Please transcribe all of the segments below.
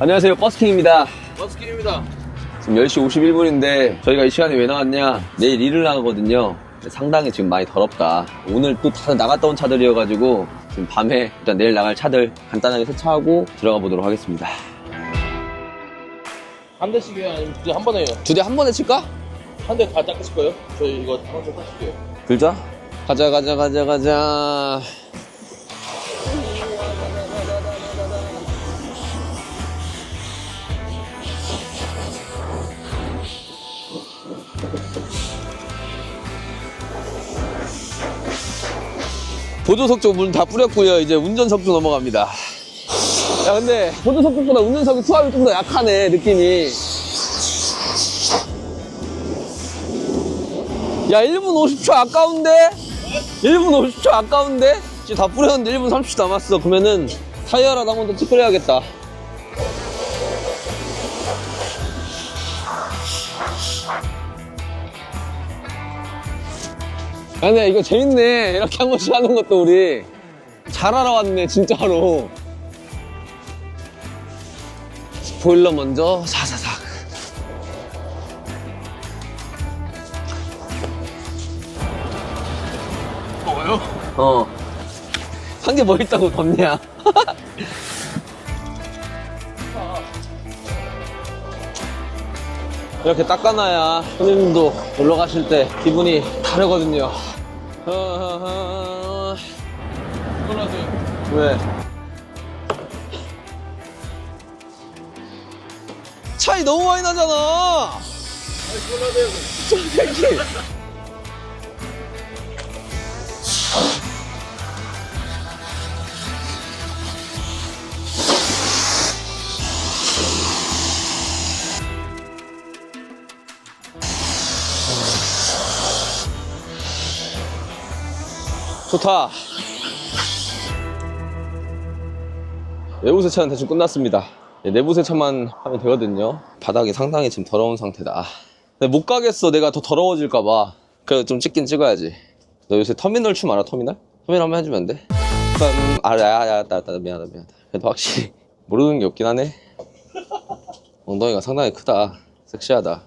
안녕하세요. 버스킹입니다. 버스킹입니다. 지금 10시 51분인데 저희가 이 시간에 왜 나왔냐? 내일 일을 나가거든요. 상당히 지금 많이 더럽다. 오늘 또 다 나갔다 온 차들이어가지고 지금 밤에 일단 내일 나갈 차들 간단하게 세차하고 들어가 보도록 하겠습니다. 한 대씩이요? 아니면 두 대 한 번에요? 두 대 한 번에 칠까? 한 대 다 닦으실 거예요? 저희 이거 한번 닦을게요. 들자. 가자, 가자, 가자, 가자. 보조석 쪽문다 뿌렸고요. 이제 운전석 쪽 넘어갑니다. 야, 근데 보조석 쪽보다 운전석이 수압이 좀 더 약하네, 느낌이. 야, 1분 50초 아까운데? 1분 50초 아까운데? 지금 다 뿌렸는데 1분 30초 남았어. 그러면은 타이어라도 한 번더 체크해야겠다. 근데 이거 재밌네. 이렇게 한 번씩 하는 것도 우리. 잘 알아왔네, 진짜로. 스포일러 먼저 사사삭. 더워요? 어. 한개뭐 있다고 덥냐? 이렇게 닦아놔야 손님도 놀러 가실 때 기분이 다르거든요. 어허허. 놀라세요. 왜? 차이 너무 많이 나잖아! 놀라 좋다. 외부 세차는 대충 끝났습니다. 네, 내부 세차만 하면 되거든요. 바닥이 상당히 지금 더러운 상태다. 근데 못 가겠어. 내가 더 더러워질까봐. 그래도 좀 찍긴 찍어야지. 너 요새 터미널 춤 알아? 터미널? 터미널 한번 해주면 안 돼? 빰, 아, 야, 야, 야, 미안하다, 미안하다. 그래도 확실히 모르는 게 없긴 하네. 엉덩이가 상당히 크다. 섹시하다.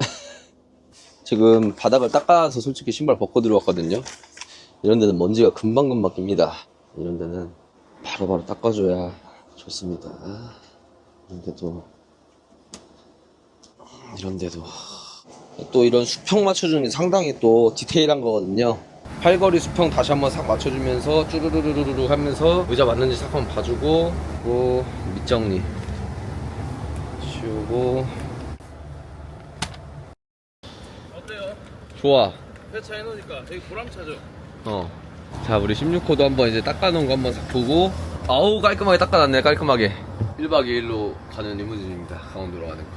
지금 바닥을 닦아서 솔직히 신발 벗고 들어왔거든요. 이런 데는 먼지가 금방금방 낍니다. 이런 데는 바로 바로 닦아줘야 좋습니다. 이런 데도, 이런 데도. 또 이런 수평 맞춰주는 게 상당히 또 디테일한 거거든요. 팔걸이 수평 다시 한번 싹 맞춰주면서 쭈루루루루루 하면서 의자 맞는지 싹 한번 봐주고 그리고 밑정리 치우고 어때요? 좋아 세차 해놓으니까 되게 보람차죠? 어. 자, 우리 16호도 한번 이제 닦아놓은 거 한번 싹 보고. 아우, 깔끔하게 닦아놨네, 깔끔하게. 1박 2일로 가는 리무진입니다. 강원도로 가는 거.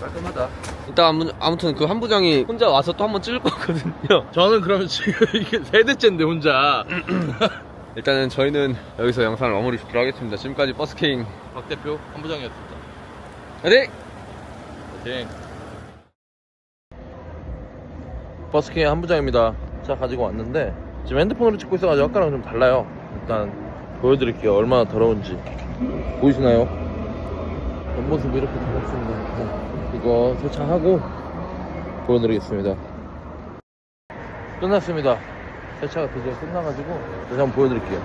깔끔하다. 일단, 아무- 아무튼 그 한 부장이 혼자 와서 또 한번 찔 거거든요. 저는 그러면 지금 이게 세 대째인데 혼자. 일단은 저희는 여기서 영상을 마무리 짓도록 하겠습니다. 지금까지 버스킹. 박 대표 한 부장이었습니다. 화이팅! 네. 버스킹의 한 부장입니다. 차 가지고 왔는데 지금 핸드폰으로 찍고 있어가지고 아까랑 좀 달라요. 일단 보여드릴게요. 얼마나 더러운지 보이시나요? 옆모습이 이렇게 더럽습니다. 네. 이거 세차하고 보여드리겠습니다. 끝났습니다. 세차가 드디어 끝나가지고 다시 한번 보여드릴게요.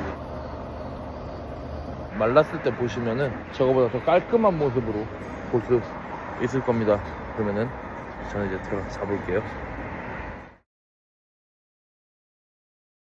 말랐을 때 보시면은 저거보다 더 깔끔한 모습으로 볼 수 있을 겁니다. 그러면은 저는 이제 들어가서 자볼게요.